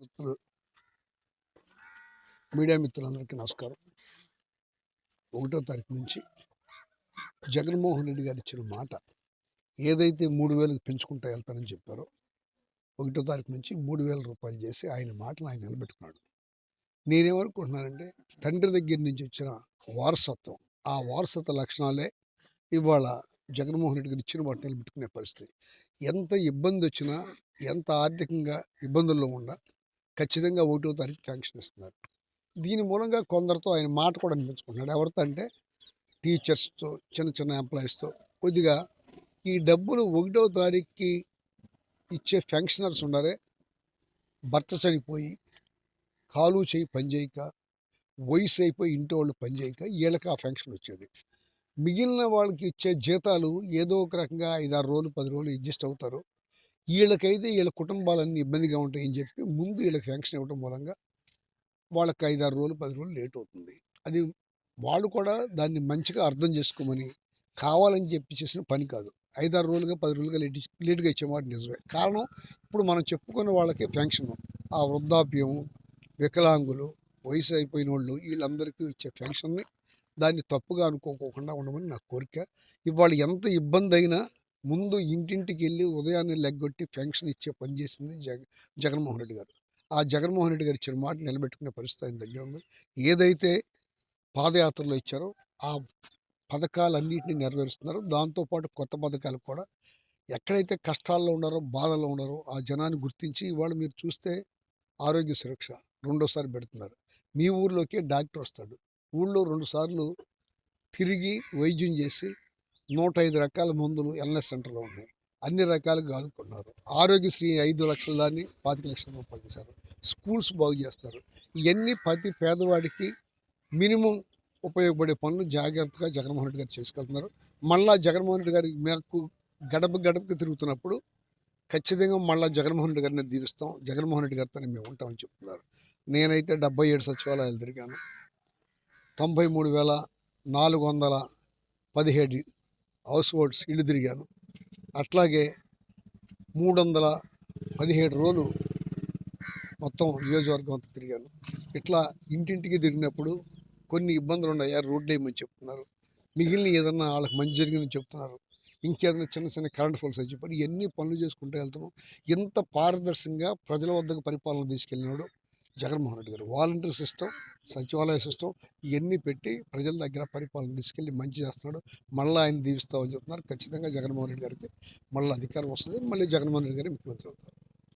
మిత్రులు మీడియా మిత్రులందరికీ నమస్కారం. ఒకటో తారీఖు నుంచి జగన్మోహన్ రెడ్డి గారు ఇచ్చిన మాట ఏదైతే మూడు వేలకు పెంచుకుంటా వెళ్తానని చెప్పారో ఒకటో తారీఖు నుంచి మూడు వేల రూపాయలు చేసి ఆయన మాటను ఆయన నిలబెట్టుకున్నాడు. నేనేమనుకుంటున్నానంటే తండ్రి దగ్గర నుంచి వచ్చిన వారసత్వం ఆ వారసత్వ లక్షణాలే ఇవాళ జగన్మోహన్ రెడ్డి గారు ఇచ్చిన వాటిని నిలబెట్టుకునే పరిస్థితి. ఎంత ఇబ్బంది వచ్చినా ఎంత ఆర్థికంగా ఇబ్బందుల్లో ఉన్నా ఖచ్చితంగా ఒకటో తారీఖు శాంక్షన్ ఇస్తున్నారు. దీని మూలంగా కొందరితో ఆయన మాట కూడా అనిపించుకుంటున్నాడు ఎవరితో అంటే టీచర్స్తో చిన్న చిన్న ఎంప్లాయీస్తో. కొద్దిగా ఈ డబ్బులు ఒకటో తారీఖుకి ఇచ్చే ఫంక్షనర్స్ ఉన్నారే భర్త చనిపోయి కాలు చేయి పనిచేయక వయసు అయిపోయి ఇంటి వాళ్ళు పనిచేయక వీళ్ళకి ఆ ఫంక్షన్ వచ్చేది. మిగిలిన వాళ్ళకి ఇచ్చే జీతాలు ఏదో ఒక రకంగా ఐదారు రోజులు పది రోజులు అడ్జస్ట్ అవుతారు. వీళ్ళకైతే వీళ్ళ కుటుంబాలన్నీ ఇబ్బందిగా ఉంటాయని చెప్పి ముందు వీళ్ళకి శాంక్షన్ ఇవ్వడం మూలంగా వాళ్ళకి ఐదారు రోజులు పది రోజులు లేట్ అవుతుంది. అది వాళ్ళు కూడా దాన్ని మంచిగా అర్థం చేసుకోమని కావాలని చెప్పి చేసిన పని కాదు. ఐదారు రోజులుగా పది రోజులుగా లేట్ లేట్గా ఇచ్చేమాట నిజమే. కారణం ఇప్పుడు మనం చెప్పుకున్న వాళ్ళకి ఫంక్షన్ ఆ వృద్ధాప్యం వికలాంగులు వయసు అయిపోయిన వాళ్ళు వీళ్ళందరికీ ఇచ్చే ఫంక్షన్ని దాన్ని తప్పుగా అనుకోకుండా ఉండమని నా కోరిక. ఇవాళ ఎంత ఇబ్బంది అయినా ముందు ఇంటింటికి వెళ్ళి ఉదయాన్నే లెగ్గొట్టి పెన్షన్ ఇచ్చే పని చేసింది జగ జగన్మోహన్ రెడ్డి గారు. ఆ జగన్మోహన్ రెడ్డి గారు ఇచ్చిన మాట నిలబెట్టుకునే పరిస్థితి ఆయన దగ్గర ఉంది. ఏదైతే పాదయాత్రలో ఇచ్చారో ఆ పథకాలన్నింటినీ నెరవేరుస్తున్నారు. దాంతోపాటు కొత్త పథకాలు కూడా ఎక్కడైతే కష్టాల్లో ఉన్నారో బాధల్లో ఉన్నారో ఆ జనాన్ని గుర్తించి ఇవాళ మీరు చూస్తే ఆరోగ్య సురక్ష రెండోసారి పెడుతున్నారు. మీ ఊర్లోకి డాక్టర్ వస్తాడు. ఊళ్ళో రెండుసార్లు తిరిగి వైద్యం చేసి నూట ఐదు రకాల మందులు ఎల్నెస్ సెంటర్లో ఉన్నాయి. అన్ని రకాలుగా ఆదుకున్నారు ఆరోగ్యశ్రీ ఐదు లక్షల దాన్ని పాతిక లక్షల రూపాయలు చేశారు స్కూల్స్ బాగు చేస్తారు. ఇవన్నీ ప్రతి పేదవాడికి మినిమం ఉపయోగపడే పనులు జాగ్రత్తగా జగన్మోహన్ రెడ్డి గారు చేసుకెళ్తున్నారు. మళ్ళా జగన్మోహన్ రెడ్డి గారి మేరకు గడప గడపకి తిరుగుతున్నప్పుడు ఖచ్చితంగా మళ్ళా జగన్మోహన్ రెడ్డి గారిని దీవిస్తాం. జగన్మోహన్ రెడ్డి గారితోనే మేము ఉంటామని చెప్తున్నారు. నేనైతే డెబ్బై ఏడు సచివాలయాలు తిరిగాను. తొంభై మూడు వేల నాలుగు వందల పదిహేడు హౌస్ బోట్స్ ఇల్లు తిరిగాను. అట్లాగే మూడు వందల పదిహేడు రోజులు మొత్తం నియోజకవర్గం అంతా తిరిగాను. ఇట్లా ఇంటింటికి తిరిగినప్పుడు కొన్ని ఇబ్బందులు ఉన్నాయి రోడ్లు వేయమని చెప్తున్నారు? మిగిలిన ఏదన్నా వాళ్ళకి మంచి జరిగిందని చెప్తున్నారు? ఇంకేదైనా చిన్న చిన్న కరెంట్ ఫోల్స్ అని చెప్పారు ఇవన్నీ పనులు చేసుకుంటూ వెళ్తున్నాం. ఎంత పారదర్శకంగా ప్రజల వద్దకు పరిపాలన తీసుకెళ్ళినాడు జగన్మోహన్ రెడ్డి గారు. వాలంటీర్ సిస్టమ్ సచివాలయ సిస్టమ్ ఇవన్నీ పెట్టి ప్రజల దగ్గర పరిపాలన తీసుకెళ్ళి మంచి చేస్తున్నాడు. మళ్ళీ ఆయన దీవిస్తామని చెప్తున్నారు. ఖచ్చితంగా జగన్మోహన్ రెడ్డి గారికి మళ్ళీ అధికారం వస్తుంది. మళ్ళీ జగన్మోహన్ రెడ్డి గారు ముఖ్యమంత్రి అవుతారు.